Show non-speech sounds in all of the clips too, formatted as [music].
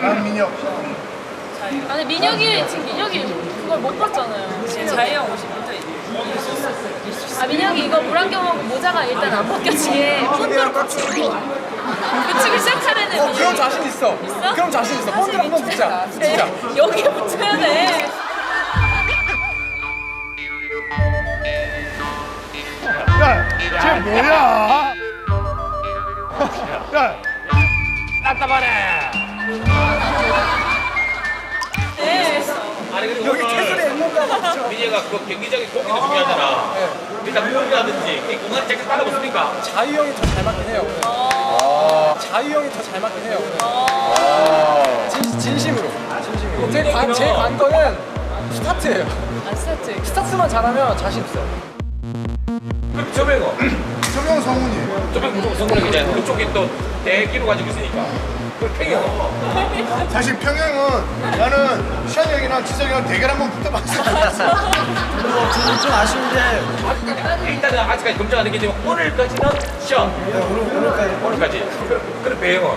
난 민혁. 아니 민혁이 지금 민혁이 그걸 못 봤잖아요. 지금 자유형 50m 아 민혁이 이거 물안경하고 모자가 일단 안 벗겨지게 폰드로 붙이고 붙이기 시작하려는 어, 그럼 자신 있어. 있어? 그럼 자신 있어. 펀드 한번 붙자. 네, 붙자. 여기에 붙여야 돼. 야, 쟤 뭐야? 야, 답답하네. 네. 아니 그리고 여기 캐슬의 앵무가 맞죠? 민혜가 그 경기적인 공기도 중요하잖아. 일단 공이라든지 공간이 제일 따라붙습니까? 자유 형이 더 잘 맞긴 해요. 오늘. 자유 형이 더 잘 맞긴 해요. 오늘. 진, 진심으로. 진심으로. 제, 관, 제 관건은 스타트예요. 아 스타트. 스타트만 잘하면 자신 있어요. 그럼 저병어. 저명 성훈이. 저병 무조건 성공하게 돼. 그쪽이 또 대기로 가지고 있으니까. 그 팽이요. 사실 평양은 나는 시환이 형이랑 지석이랑 대결 한번 붙어봤어. 좀 아쉬운데 일단은 아직까지 검증 안 되기 때문에 오늘까지는 시험. 오늘까지. 오늘까지. 그- 그럼 배영어.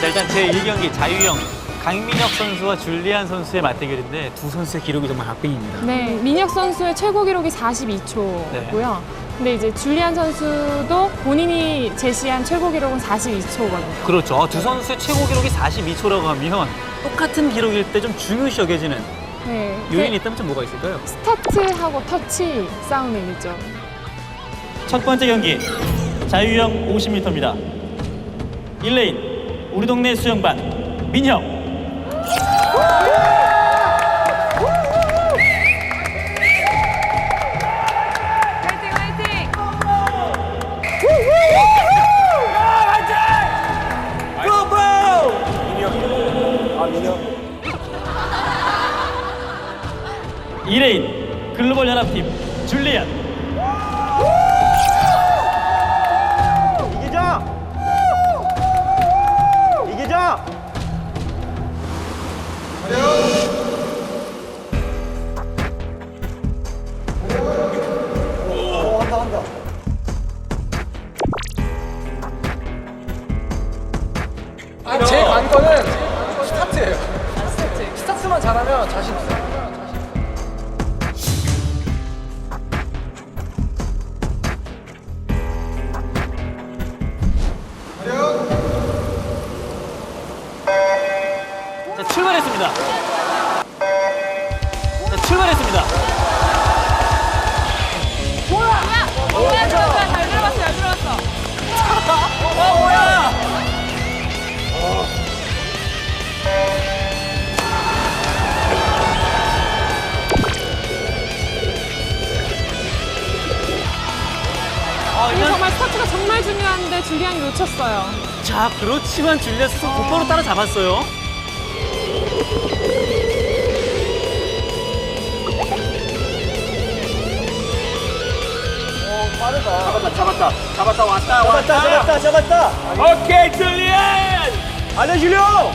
자, 일단 제 1경기 자유형 강민혁 선수와 줄리안 선수의 맞대결인데 두 선수의 기록이 정말 박빙입니다. 네, 민혁 선수의 최고 기록이 42초고요. 근데 이제 줄리안 선수도 본인이 제시한 최고 기록은 42초거든요. 그렇죠. 어, 두 선수의 최고 기록이 42초라고 하면 똑같은 기록일 때 좀 중요시 여겨지는 네, 요인이 있다면 좀 뭐가 있을까요? 스타트하고 터치 싸움이겠죠. 첫 번째 경기 자유형 50m입니다. 1레인 우리 동네 수영반 민혁 이 자, 출발했습니다. 자, 출발했습니다. 뭐야 뭐야 잘 들어봤어 잘 들어봤어. 어, 뭐야? 아, 정말 스타트가 정말 중요한데 줄리안이 놓쳤어요. 자, 그렇지만 줄리안 스스 곧바로 따라잡았어요. 잡았다, 잡았다. 잡았다, 왔다, 왔다. 잡았다, 잡았다. 오케이, 줄리안! 알려주려.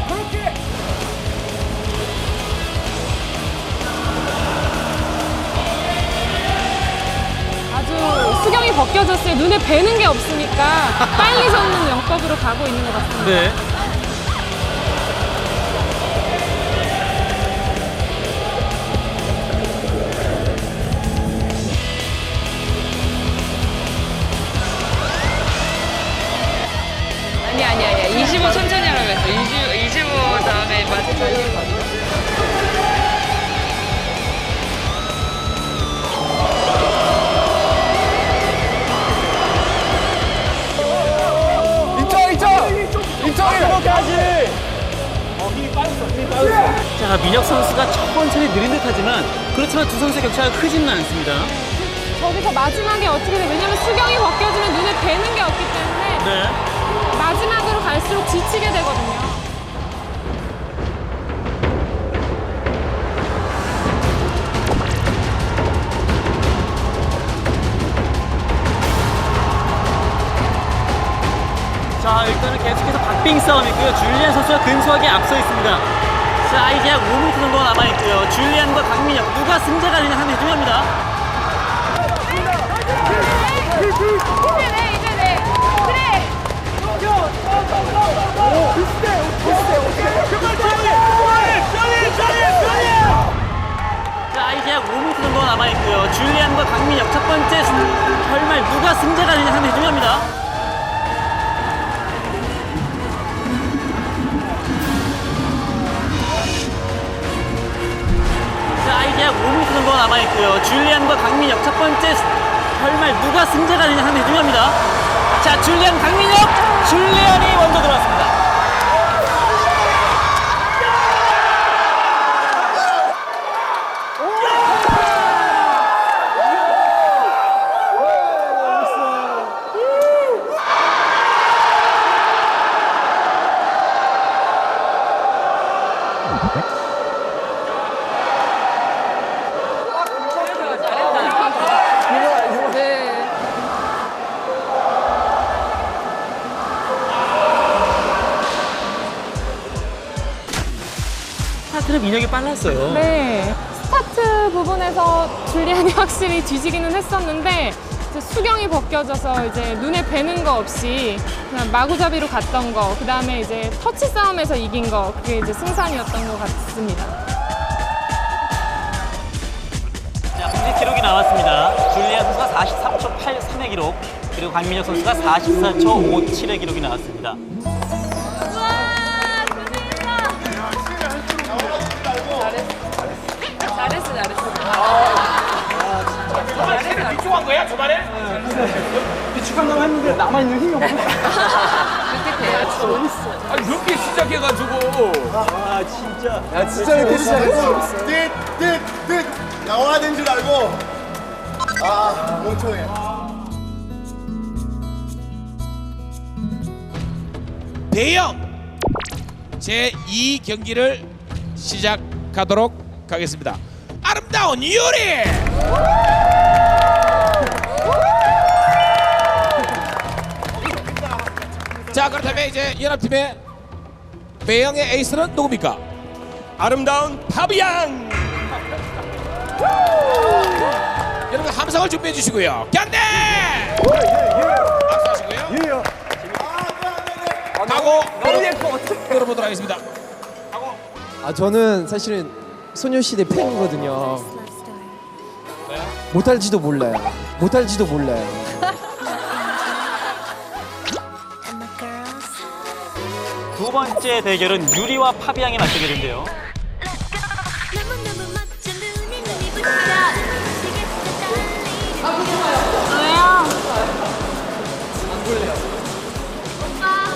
아주 수경이 벗겨졌을 때 눈에 뵈는 게 없으니까 빨리 젓는 영법으로 가고 있는 것 같습니다. 네. 25 천천히 했어 20, 25 다음에 맞을 인정, 인정. 인정까지. 자, 민혁 선수가 천천히 느린 듯 하지만 그렇지만 두 선수의 격차가 크지는 않습니다. 저기서 마지막에 어떻게 돼? 왜냐면 수경이 벗겨지면 눈에 뵈는 게 없기 때문에 네. 마지막으로 갈수록 지치게 되거든요. 자, 일단은 계속해서 박빙 싸움이고요. 줄리안 선수가 근소하게 앞서 있습니다. 자, 이제 약 5m 정도가 남아있고요. 줄리안과 강민혁 누가 승자가 되냐 게 중요합니다. 자, 이제 약 5m 정도가 남아있고요. 줄리안과 강민혁 첫 번째 승- 결말 누가 승자가 되냐 게 중요합니다. 자, 이제 약 5m 정도가 남아있고요. 줄리안과 강민혁 첫 번째 승- 결말 누가 승자가 되냐 게 중요합니다. 자, 줄리안, 강민혁! 줄리안이 먼저 들어왔습니다. 스타트는 민혁이 빨랐어요. 네. 스타트 부분에서 줄리안이 [laughs] 확실히 뒤지기는 했었는데 수경이 벗겨져서 이제 눈에 뵈는 거 없이 그냥 마구잡이로 갔던 거, 그 다음에 이제 터치 싸움에서 이긴 거, 그게 이제 승산이었던 것 같습니다. 자, 공식 기록이 나왔습니다. 줄리안 선수가 43초 83의 기록, 그리고 강민혁 선수가 44초 57의 기록이 나왔습니다. 초반에 세를 비축한 거야 초반에? 비축한다고 했는데 남아있는 힘이 없어. 아니 이렇게 시작해가지고 야, 진짜 이렇게 시작했어. 띠띠띠 나와야 되는 줄 알고 아 멍청해 대형 제2 경기를 시작하도록 하겠습니다. 아름다운 유리. 자 그렇다면 이제 연합팀의 배영의 에이스는 누굽니까? 아름다운 파비앙. 여러분 함성을 준비해 주시고요. 견대. 박수 하시고요. 하고 들어보도록 하겠습니다. 아, 저는 사실은 소녀시대 팬이거든요. 못할지도 몰라요. 못할지도 몰라요. 두 번째 대결은 유리와 파비앙이 맞대결인데요.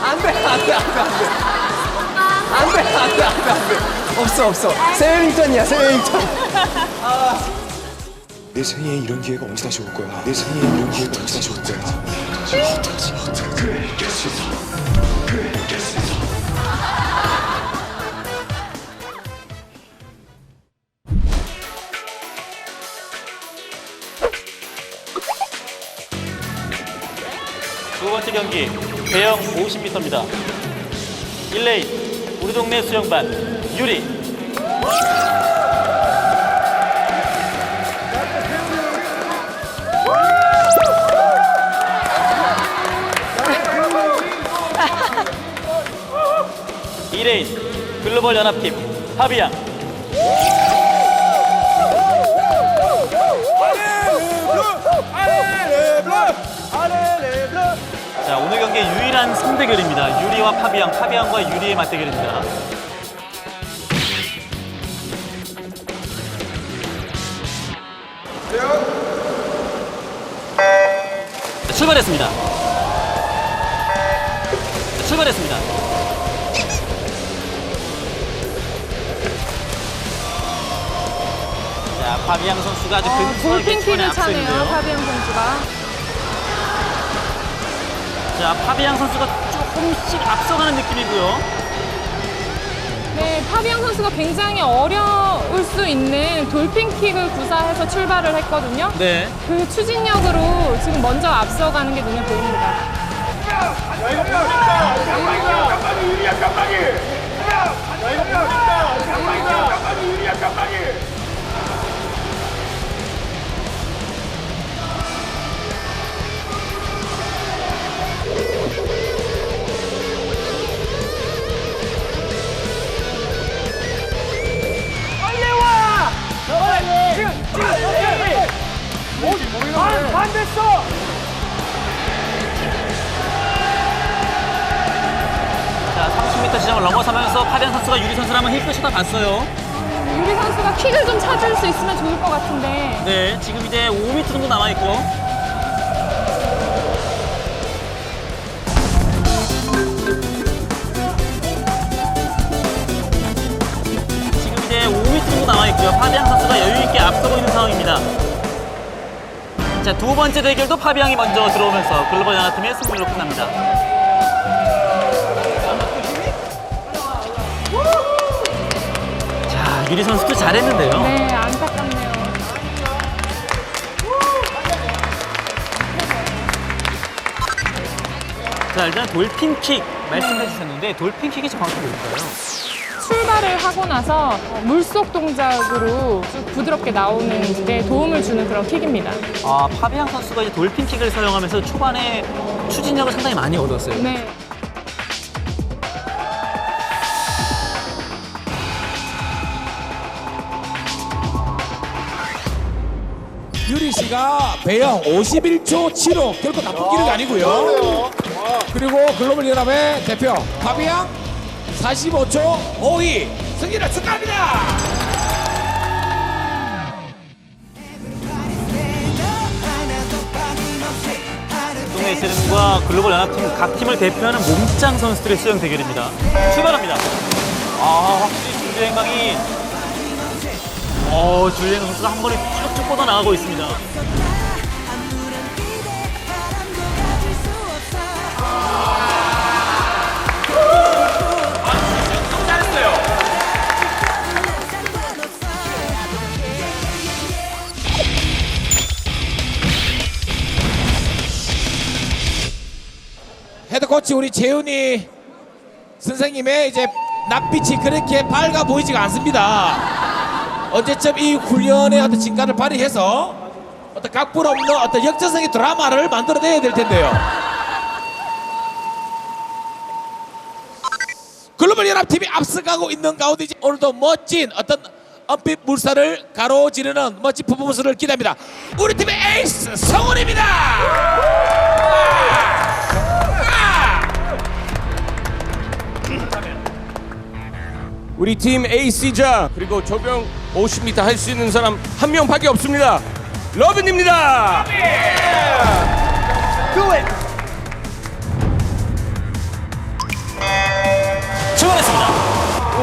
안 돼, 안 돼, 안 돼, 안 돼. 안 돼, 안 돼, 안 돼, 안 돼. 없어, 없어. 세윙턴이야, 세윙턴. 내 생에 이런 기회가 언제 다시 올 거야? 내 생에 이런 기회가 언제 다시 올 거야? 두 번째 경기 대형 50m입니다. 1레인 우리 동네 수영반 유리. [laughs] 이레인 글로벌 연합팀 파비앙 자 오늘 경기 유일한 상대결입니다. 유리와 파비앙, 파비앙과 유리의 맞대결입니다. 자, 출발했습니다. 자, 출발했습니다. 자 파비앙 선수가 아주 어, 근소하게 초반에 돌핀 키를 앞서 차네요. 파비앙 선수가. 자 파비앙 선수가 조금씩 앞서가는 느낌이고요. 네, 파비앙 선수가 굉장히 어려울 수 있는 돌핀킥을 구사해서 출발을 했거든요. 네. 그 추진력으로 지금 먼저 앞서가는 게 눈에 보입니다. 중량을 넘어서면서 파비앙 선수가 유리 선수를 한번 힐끗 쳐다봤어요. 유리 선수가 킥을 좀 찾을 수 있으면 좋을 것 같은데 네, 지금 이제 5m 정도 남아있고. 지금 이제 5m 정도 남아있고요. 파비앙 선수가 여유있게 앞서고 있는 상황입니다. 자, 두 번째 대결도 파비앙이 먼저 들어오면서 글로벌 연합팀의 승리로 끝납니다. 자, 유리 선수도 잘했는데요. 네 안타깝네요. 자, 일단 돌핀킥 말씀해 주셨는데 돌핀킥이 정확히 뭘까요? 출발을 하고 나서 물속 동작으로 쭉 부드럽게 나오는 데 도움을 주는 그런 킥입니다. 아, 파비앙 선수가 이제 돌핀킥을 사용하면서 초반에 추진력을 상당히 많이 얻었어요. 네. 씨가 배영 51초 7호 결코 나쁜 기록이 아니고요. 그리고 글로벌 연합의 대표 파비앙 45초 5위 승리를 축하합니다. 세름과 글로벌 연합팀 각 팀을 대표하는 몸짱 선수들의 수영 대결입니다. 출발합니다. 아, 확실히 줄리엔강이 어, 줄리엔 선수가 한 번에 쭉쭉 뻗어 나가고 있습니다. 잘했어요. 헤드 코치 우리 재훈이 선생님의 이제 낯빛이 그렇게 밝아 보이지가 않습니다. 언제쯤 이 훈련의 어떤 진가를 발휘해서 어떤 각본 없는 어떤 역전성의 드라마를 만들어내야 될 텐데요. 글로벌 연합 팀이 앞서가고 있는 가운데 오늘도 멋진 어떤 언빛 물살을 가로지르는 멋진 퍼포먼스를 기대합니다. 우리 팀의 에이스 성훈입니다. 우리 팀 에이스이자 그리고 조병 50m 할 수 있는 사람 한 명밖에 없습니다. 러빈입니다. 출발했습니다.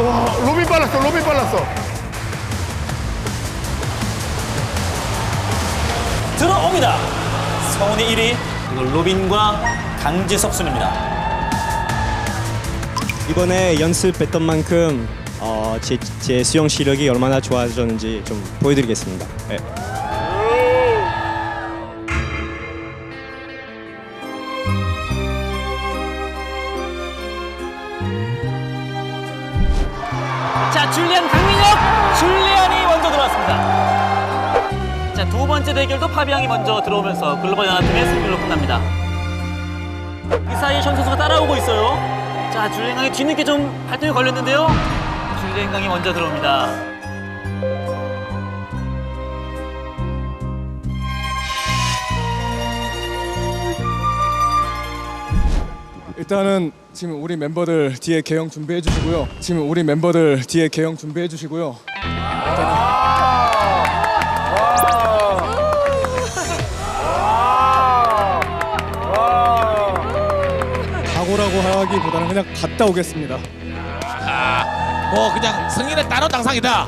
와, 로빈 빨랐어, 로빈 빨랐어. 들어옵니다. 성훈이 1위, 그리고 로빈과 강지석 순입니다. 이번에 연습했던 만큼 어, 제, 제 수영 시력이 얼마나 좋아졌는지 좀 보여드리겠습니다. 네. 자, 줄리안 강민혁! 줄리안이 먼저 들어왔습니다. 자, 두 번째 대결도 파비앙이 먼저 들어오면서 글로벌 연합팀의 승리로 끝납니다. 이 사이에 션 선수가 따라오고 있어요. 자, 줄리안 강이 뒤늦게 좀 발동이 걸렸는데요. 줄리안 강이 먼저 들어옵니다. 일단은 지금 우리 멤버들 뒤에 개영 준비해 주시고요. 지금 우리 멤버들 뒤에 개영 준비해 주시고요. 각오라고 하기보다는 그냥 갔다 오겠습니다. 뭐 그냥 승리는 따로 당상이다.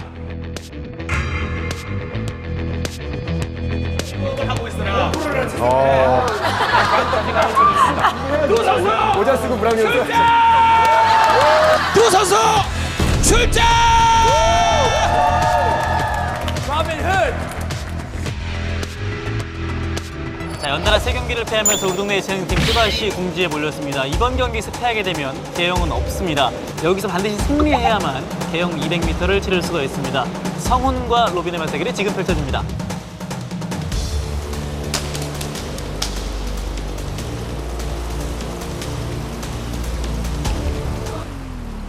하고 있어라. 모자 쓰고 무랑연습. 두 선수 출전! 자, 연달아 세 경기를 패하면서 우리 동네 예체능팀 또다시 궁지에 몰렸습니다. 이번 경기에서 패하게 되면 개영은 없습니다. 여기서 반드시 승리해야만 개영 200m를 치를 수가 있습니다. 성훈과 로빈의 맞대결이 지금 펼쳐집니다.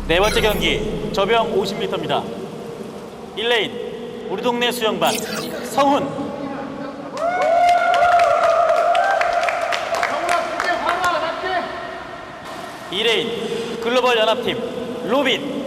네 번째 경기 저병 50m입니다. 1레인 우리 동네 수영반 성훈 2레인 글로벌 연합팀 로빈.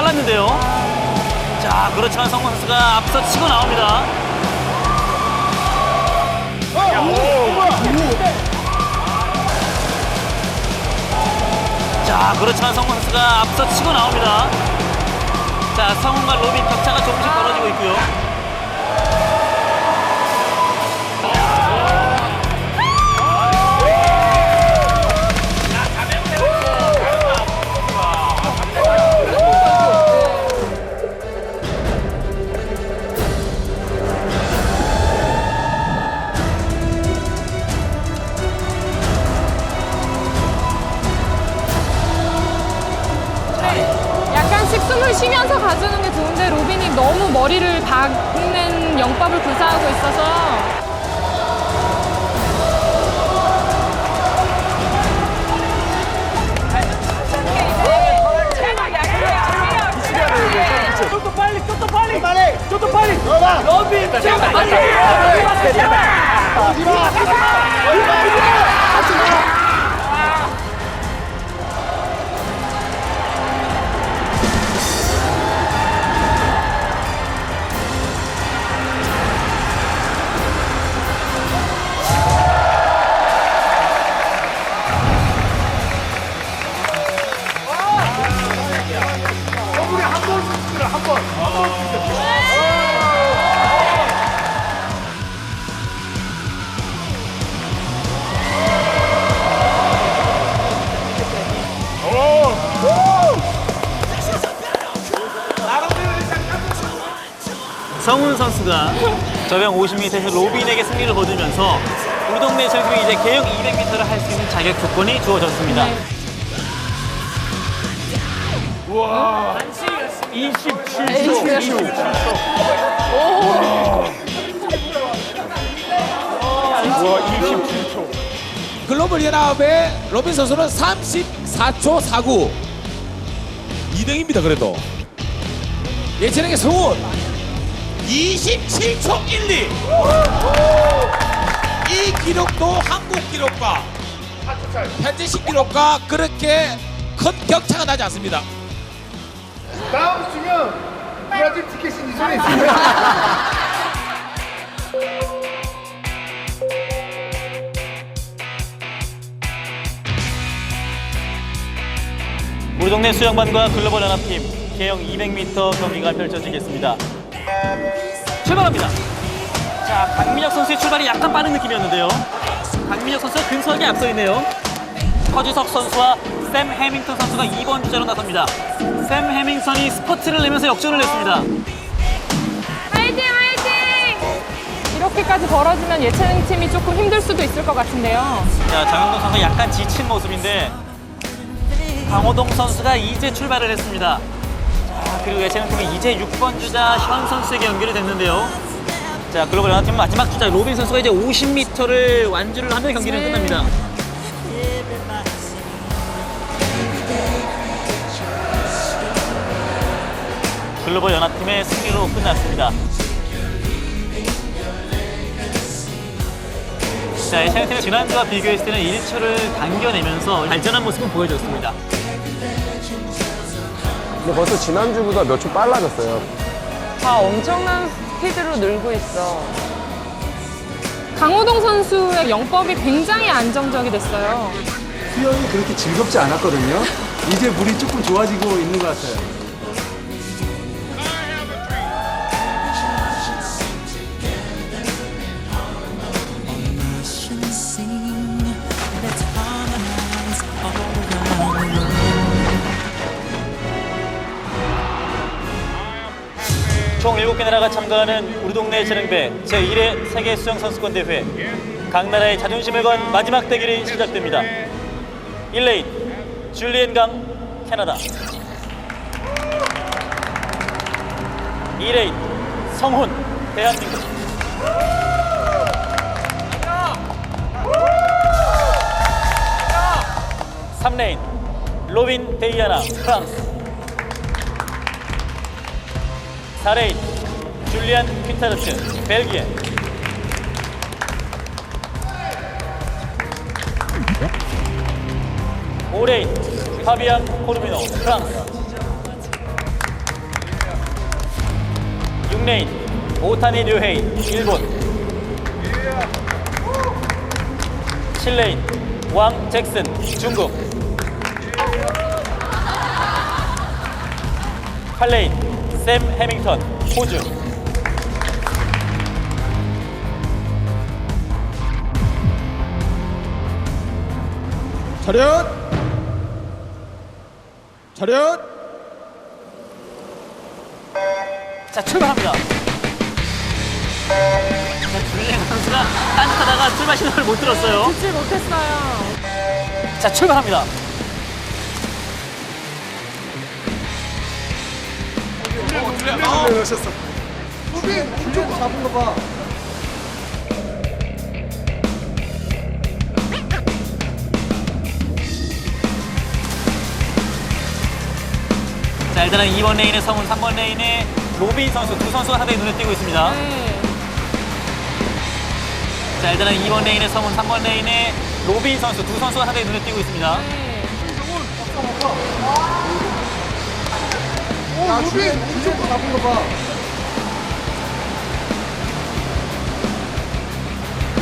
빨랐는데요. 자, 그렇지만 성공 선수가 앞서 치고 나옵니다. 자, 그렇지만 성공 선수가 앞서 치고 나옵니다. 자, 성훈과 로빈 격차가 조금씩 벌어지고 있고요. 머리를 박는 영법을 구사하고 있어서 좀더 빨리, 좀더 빨리, 빨리, 좀더 빨리. 로빈, 제발, 제발, 우리 성훈 선수가 저병 50m에서 로빈에게 승리를 거두면서 우리 동네 선수이 이제 개영 200m를 할 수 있는 자격 조건이 주어졌습니다. 우와. 27초. 27초. 우와, 27초. 글로벌 연합의 로빈 선수는 34초 49 2등입니다 그래도 예체능의 성훈 27초 12. 이 기록도 한국 기록과 현재 신기록과 그렇게 큰 격차가 나지 않습니다. 다음 주면 브라질 티켓이 네 손에 있습니다 우리 동네 수영반과 글로벌 연합팀 개영 200m 경기가 펼쳐지겠습니다. 출발합니다. 자, 강민혁 선수의 출발이 약간 빠른 느낌이었는데요. 강민혁 선수가 근소하게 앞서 있네요. 허주석 선수와 샘 해밍턴 선수가 2번 주자로 나섭니다. 샘 해밍턴이 스퍼트를 내면서 역전을 냈습니다. 화이팅 화이팅! 이렇게까지 벌어지면 예체능 팀이 조금 힘들 수도 있을 것 같은데요. 자, 장영동 선수가 약간 지친 모습인데 강호동 선수가 이제 출발을 했습니다. 자, 그리고 예체능팀은 이제 6번 주자 현 선수에게 연결이 됐는데요. 자, 글로벌 연합팀 마지막 주자 로빈 선수가 이제 50m를 완주를 하면 경기는 네. 끝납니다. 글로벌 연합팀의 승리로 끝났습니다. 자, 예체능팀은 지난주와 비교했을 때는 1초를 당겨내면서 발전한 모습을 보여줬습니다. 근데 벌써 지난주보다 몇 초 빨라졌어요. 다 엄청난 스피드로 늘고 있어. 강호동 선수의 영법이 굉장히 안정적이 됐어요. 수영이 그렇게 즐겁지 않았거든요. 이제 물이 조금 좋아지고 있는 것 같아요. 총 7개 나라가 참가하는 우리 동네 재능배 제1회 세계 수영 선수권 대회. 각 나라의 자존심을 건 마지막 대결이 시작됩니다. 1레인 줄리엔 강 캐나다. 2레인 성훈 대한민국. 3레인 로빈 데이아나 프랑스 4레인 줄리안 퀸타르트 벨기에 5레인 파비안 코르미노 프랑스. 6레인 오타니 류헤인 일본. 7레인 왕 잭슨 중국. 8레인 샘 해밍턴 호주 차렷! 차렷! 자 출발합니다 자 줄리엔 선수가 딴짓하다가 출발 신호를 못 들었어요 듣지 못했어요. 자 출발합니다 넣으셨어. 수빈, 무조건 잡은 거 봐. 자 일단은 2번 레인의 성훈 3번 레인의 로빈 선수 두 선수가 상당히 눈에 띄고 있습니다 네. 자 일단은 2번 레인의 성훈 3번 레인의 로빈 선수 두 선수가 상당히 눈에 띄고 있습니다 야, 수빈, 무조건 잡은 거 봐.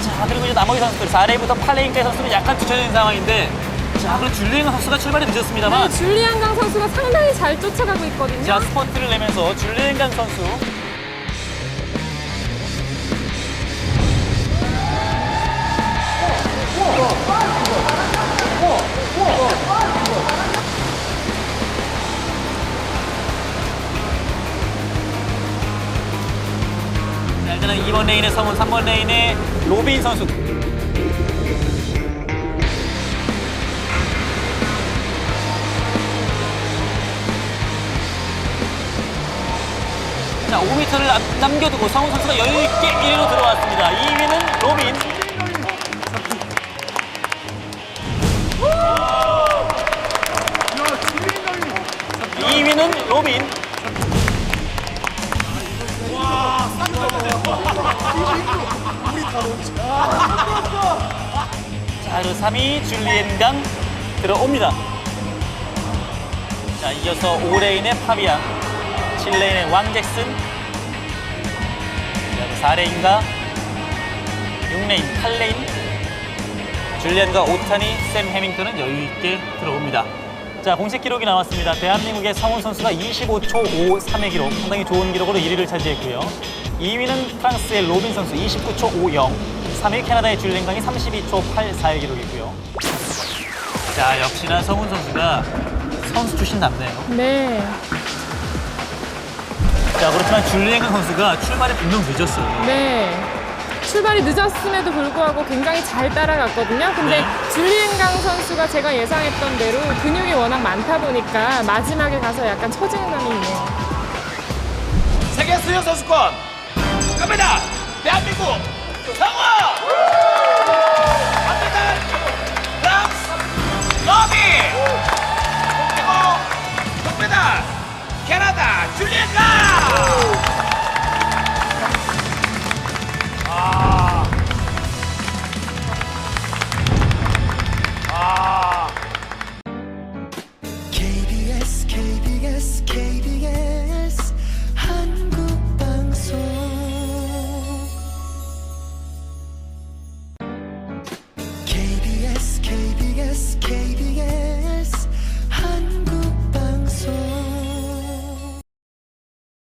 자 그리고 이제 나머지 선수들 4레인부터 8레인까지 선수는 약간 뒤쳐진 상황인데 자 그럼 줄리엔 선수가 출발이 늦었습니다만 네, 줄리안 강 선수가 상당히 잘 쫓아가고 있거든요. 자 스퍼트를 내면서 줄리엔 강 선수 레인의 성훈, 3번 레인의 로빈 선수. 자, 5m를 남, 남겨두고 성훈 선수가 여유 있게 1위로 들어왔습니다. 2위는 로빈. 이 2위는 로빈. 자, 그리고 3위 줄리엔 강 들어옵니다. 자, 이어서 5레인의 파비안, 7레인의 왕 잭슨, 자, 4레인과 6레인, 8레인, 줄리안과 오타니, 샘 해밍턴은 여유 있게 들어옵니다. 자, 공식 기록이 나왔습니다. 대한민국의 성훈 선수가 25초 53의 기록, 상당히 좋은 기록으로 1위를 차지했고요. 2위는 프랑스의 로빈 선수 29초 50, 3위 캐나다의 줄리엔 강이 32초 84의 기록이고요. 자, 역시나 성훈 선수가 선수 출신 답네요. 네. 자, 그렇지만 줄리엔 강 선수가 출발이 분명 늦었어요. 네. 출발이 늦었음에도 불구하고 굉장히 잘 따라갔거든요. 근데 줄리엔 강 선수가 제가 예상했던 대로 근육이 워낙 많다 보니까 마지막에 가서 약간 처지는 감이 있네요. 세계 수영 선수권 갑니다! 대한민국 조상화! 반대단 프랑스 러비! 그리고 동메달 캐나다 줄리엣가!